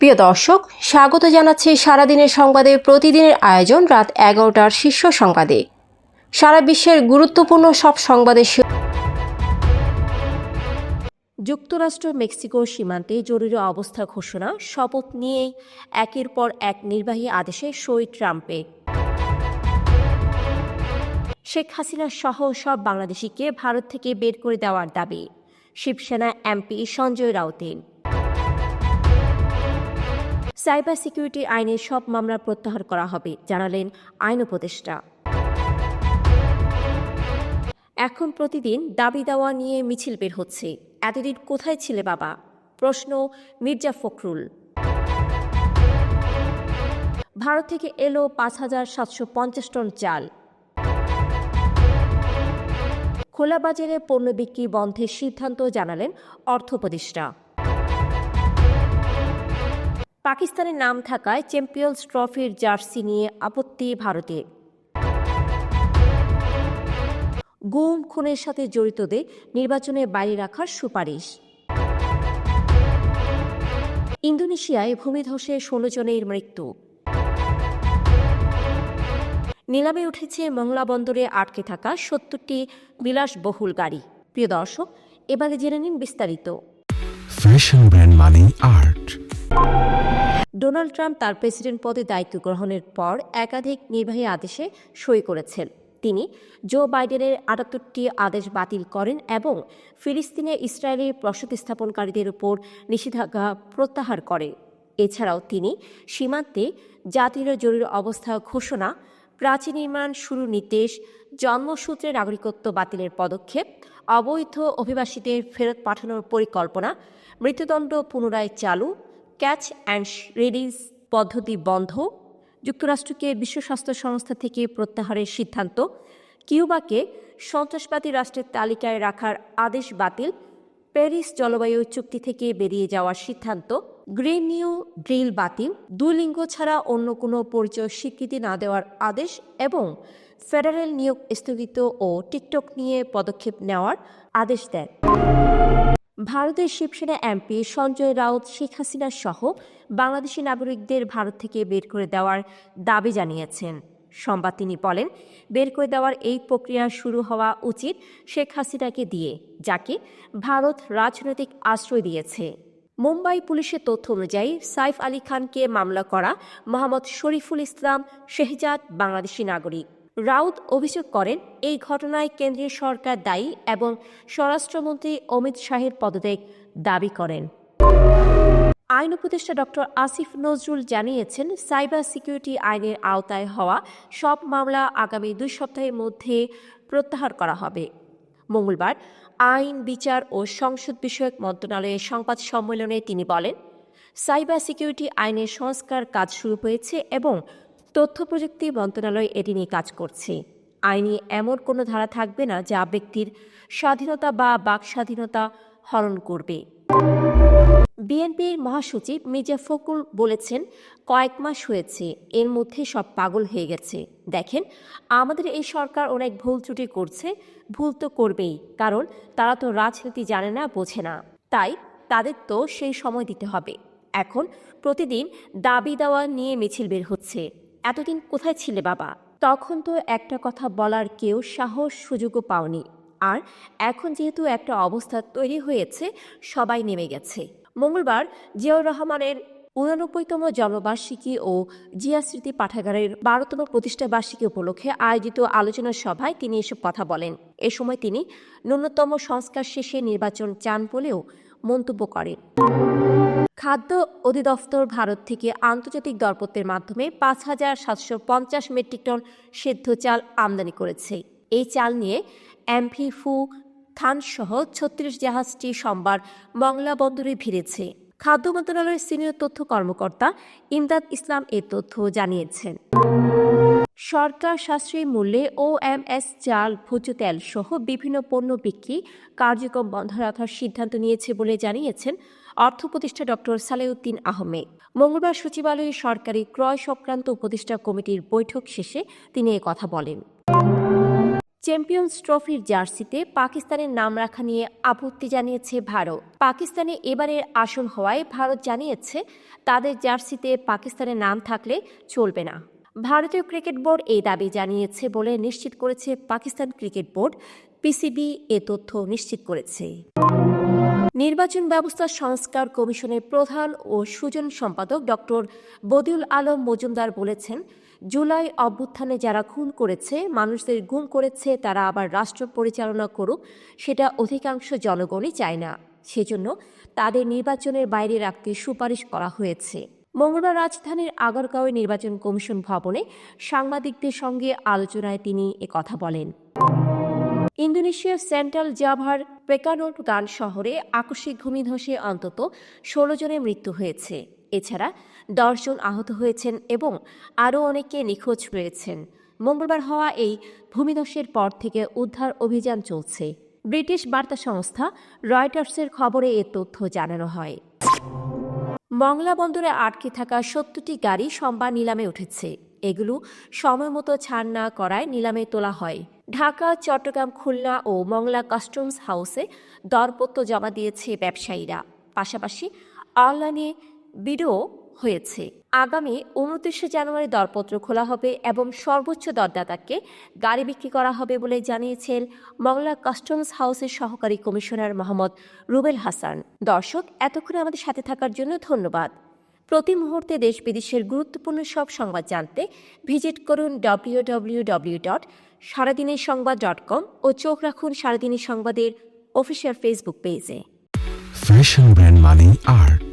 প্রিয় দর্শক, স্বাগত জানাচ্ছি সারাদিনের সংবাদে। প্রতিদিনের আয়োজন রাত এগারোটার শীর্ষ সংবাদে। সারা বিশ্বের গুরুত্বপূর্ণ সব সংবাদে যুক্তরাষ্ট্র মেক্সিকো সীমান্তে জরুরি অবস্থা ঘোষণা, শপথ নিয়ে একের পর এক নির্বাহী আদেশে সই ট্রাম্পে। শেখ হাসিনা সহ সব বাংলাদেশিকে ভারত থেকে বের করে দেওয়ার দাবি। শিবসেনা এমপি সঞ্জয় রাউতের। সাইবার সিকিউরিটি আইনে সব মামলা প্রত্যাহার করা হবে, জানালেন আইন উপদেষ্টা। এখন প্রতিদিন দাবি দেওয়া নিয়ে মিছিল বের হচ্ছে। এতদিন কোথায় ছিলে বাবা? প্রশ্ন মির্জা ফখরুল। ভারত থেকে এলো পাঁচ হাজার সাতশো পঞ্চাশ টন চাল। খোলা বাজারে পণ্য বিক্রি বন্ধের সিদ্ধান্ত জানালেন অর্থ উপদেষ্টা। পাকিস্তানের নাম থাকায় চ্যাম্পিয়ন্স ট্রফির জার্সি নিয়ে আপত্তি ভারতের গুম খুনের সাথে জড়িতদের নির্বাচনে বাইরে রাখার সুপারিশ। ইন্দোনেশিয়ায় ভূমিধসে ষোলো জনের মৃত্যু। নিলামে উঠেছে মংলা বন্দরে আটকে থাকা সত্তরটি বিলাসবহুল গাড়ি। প্রিয় দর্শক, এবারে জেনে নিন বিস্তারিত। ফ্যাশন ব্র্যান্ড মানে আর্ট ডোনাল্ড ট্রাম্প তার প্রেসিডেন্ট পদে দায়িত্ব গ্রহণের পর একাধিক নির্বাহী আদেশে সই করেছেন। তিনি জো বাইডেনের আটাত্তরটি আদেশ বাতিল করেন এবং ফিলিস্তিনে ইসরায়েলি বসতি স্থাপনকারীদের উপর নিষেধাজ্ঞা প্রত্যাহার করেন এছাড়াও তিনি সীমান্তে জাতীয় জরুরি অবস্থা ঘোষণা, প্রাচীন নির্মাণ শুরু নির্দেশ, জন্মসূত্রে নাগরিকত্ব বাতিলের পদক্ষেপ, অবৈধ অভিবাসীদের ফেরত পাঠানোর পরিকল্পনা, মৃত্যুদণ্ড পুনরায় চালু ক্যাচ অ্যান্ড রিলিজ পদ্ধতি বন্ধ। যুক্তরাষ্ট্রকে বিশ্ব স্বাস্থ্য সংস্থা থেকে প্রত্যাহারের সিদ্ধান্ত। কিউবাকে সন্ত্রাসবাদী রাষ্ট্রের তালিকায় রাখার আদেশ বাতিল। প্যারিস জলবায়ু চুক্তি থেকে বেরিয়ে যাওয়ার সিদ্ধান্ত। গ্রিন নিউ ড্রিল বাতিল। দুই লিঙ্গ ছাড়া অন্য কোনো পরিচয় স্বীকৃতি না দেওয়ার আদেশ এবং ফেডারেল নিয়োগ স্থগিত ও টিকটক নিয়ে পদক্ষেপ নেওয়ার আদেশ দেন। ভারতের শিবসেনা এমপি সঞ্জয় রাউত, শেখ হাসিনা সহ বাংলাদেশি নাগরিকদের ভারত থেকে বের করে দেওয়ার দাবি জানিয়েছেন। সোমবার তিনি বলেন, বের করে দেওয়ার এই প্রক্রিয়া শুরু হওয়া উচিত শেখ হাসিনাকে দিয়ে, যাকে ভারত রাজনৈতিক আশ্রয় দিয়েছে। মুম্বাই পুলিশের তথ্য অনুযায়ী, সাইফ আলী খানকে মামলা করা মোহাম্মদ শরীফুল ইসলাম শেহজাদ বাংলাদেশি নাগরিক। রাউত অভিযোগ করেন, এই ঘটনায় কেন্দ্রীয় সরকার দায়ী এবং স্বরাষ্ট্রমন্ত্রী অমিত শাহের পদত্যাগ দাবি করেন। আইন উপদেষ্টা ডক্টর আসিফ নজরুল জানিয়েছেন, সাইবার সিকিউরিটি আইনের আওতায় হওয়া সব মামলা আগামী দুই সপ্তাহের মধ্যে প্রত্যাহার করা হবে। মঙ্গলবার আইন, বিচার ও সংসদ বিষয়ক মন্ত্রণালয়ের সংবাদ সম্মেলনে তিনি বলেন, সাইবার সিকিউরিটি আইনের সংস্কার কাজ শুরু হয়েছে এবং তথ্য প্রযুক্তি মন্ত্রণালয় এটি নিয়ে কাজ করছে। আইনে এমন কোনো ধারা থাকবে না যা ব্যক্তির স্বাধীনতা বা বাক স্বাধীনতা হরণ করবে। বিএনপির মহাসচিব মির্জা ফখরুল বলেছেন, কয়েক মাস হয়েছে, এর মধ্যে সব পাগল হয়ে গেছে। দেখেন, আমাদের এই সরকার অনেক ভুল ত্রুটি করছে, ভুল তো করবেই, কারণ তারা তো রাজনীতি জানে না, বোঝে না। তাই তাদের তো সেই সময় দিতে হবে। এখন প্রতিদিন দাবি দেওয়া নিয়ে মিছিল বের হচ্ছে। এতদিন কোথায় ছিলে বাবা? তখন তো একটা কথা বলার কেউ সাহস, সুযোগও পাওনি। আর এখন যেহেতু একটা অবস্থা তৈরি হয়েছে, সবাই নেমে গেছে। মঙ্গলবার জিয়াউর রহমানের উনানব্বইতম জন্মবার্ষিকী ও জিয়া স্মৃতি পাঠাগারের বারোতম প্রতিষ্ঠা বার্ষিকী উপলক্ষে আয়োজিত আলোচনা সভায় তিনি এসব কথা বলেন। এ সময় তিনি ন্যূনতম সংস্কার শেষে নির্বাচন চান বলেও মন্তব্য করেন। খাদ্য অধিদপ্তর ভারত থেকে আন্তর্জাতিক দরপত্রের মাধ্যমে পাঁচ হাজার সাতশো পঞ্চাশ মেট্রিক টন সেদ্ধ চাল আমদানি করেছে। এই চাল নিয়ে এমভি ফু, থানসহ ছত্রিশ জাহাজটি সোমবার মংলা বন্দরে ভিড়েছে। খাদ্য মন্ত্রণালয়ের সিনিয়র তথ্য কর্মকর্তা ইমদাদ ইসলাম এ তথ্য জানিয়েছেন। সরকার সাশ্রয়ী মূল্যে ও এম এস চাল, ভোজ্য তেল সহ বিভিন্ন পণ্য বিক্রি কার্যক্রম বন্ধ রাখার সিদ্ধান্ত নিয়েছে বলে জানিয়েছেন অর্থ উপদেষ্টা ডক্টর সালেউদ্দিন আহমেদ। মঙ্গলবার সচিবালয়ে সরকারি ক্রয় সংক্রান্ত উপদেষ্টা কমিটির বৈঠক শেষে তিনি কথা বলেন। চ্যাম্পিয়ন্স ট্রফির জার্সিতে পাকিস্তানের নাম রাখা নিয়ে আপত্তি জানিয়েছে ভারত। পাকিস্তানে এবারের আসন হওয়ায় ভারত জানিয়েছে, তাদের জার্সিতে পাকিস্তানের নাম থাকলে চলবে না। ভারতীয় ক্রিকেট বোর্ড এই দাবি জানিয়েছে বলে নিশ্চিত করেছে পাকিস্তান ক্রিকেট বোর্ড। পিসিবি এ তথ্য নিশ্চিত করেছে। নির্বাচন ব্যবস্থা সংস্কার কমিশনের প্রধান ও সুজন সম্পাদক ডক্টর বদিউল আলম মজুমদার বলেছেন, জুলাই অভ্যুত্থানে যারা খুন করেছে, মানুষদের গুম করেছে, তারা আবার রাষ্ট্র পরিচালনা করুক, সেটা অধিকাংশ জনগণই চায় না। সেজন্য তাদের নির্বাচনের বাইরে রাখতে সুপারিশ করা হয়েছে। মঙ্গলবার রাজধানীর আগারগাঁওয়ে নির্বাচন কমিশন ভবনে সাংবাদিকদের সঙ্গে আলোচনায় তিনি একথা বলেন। ইন্দোনেশিয়ার সেন্ট্রাল জাভার পেকানোট গান শহরে আকস্মিক ভূমিধসে অন্তত ষোলো জনের মৃত্যু হয়েছে। এছাড়া দশজন আহত হয়েছেন এবং আরও অনেকে নিখোঁজ রয়েছেন। মঙ্গলবার হওয়া এই ভূমিধসের পর থেকে উদ্ধার অভিযান চলছে। ব্রিটিশ বার্তা সংস্থা রয়টার্সের খবরে এ তথ্য জানানো হয়। মংলা বন্দরে আটকে থাকা সত্তরটি গাড়ি সোমবার নিলামে উঠেছে। এগুলো সময় মতো ছাড় না করায় নিলামে তোলা হয়। ঢাকা, চট্টগ্রাম, খুলনা ও মংলা কাস্টমস হাউসে দরপত্র জমা দিয়েছে ব্যবসায়ীরা। পাশাপাশি অনলাইনে বিডও হয়েছে। আগামী উনত্রিশে জানুয়ারি দরপত্র খোলা হবে এবং সর্বোচ্চ দরদাতাকে গাড়ি বিক্রি করা হবে বলে জানিয়েছেন মংলা কাস্টমস হাউসের সহকারী কমিশনার মোহাম্মদ রুবেল হাসান। দর্শক, এতক্ষণ আমাদের সাথে থাকার জন্য ধন্যবাদ। প্রতি মুহূর্তে দেশ বিদেশের গুরুত্বপূর্ণ সব সংবাদ জানতে ভিজিট করুন ডব্লিউ ডব্লিউ ডব্লিউ ডট সারাদিনের সংবাদ ডট কম ও চোখ রাখুন সারাদিনের সংবাদের অফিসিয়াল ফেসবুক পেজে। Fashion brand money art.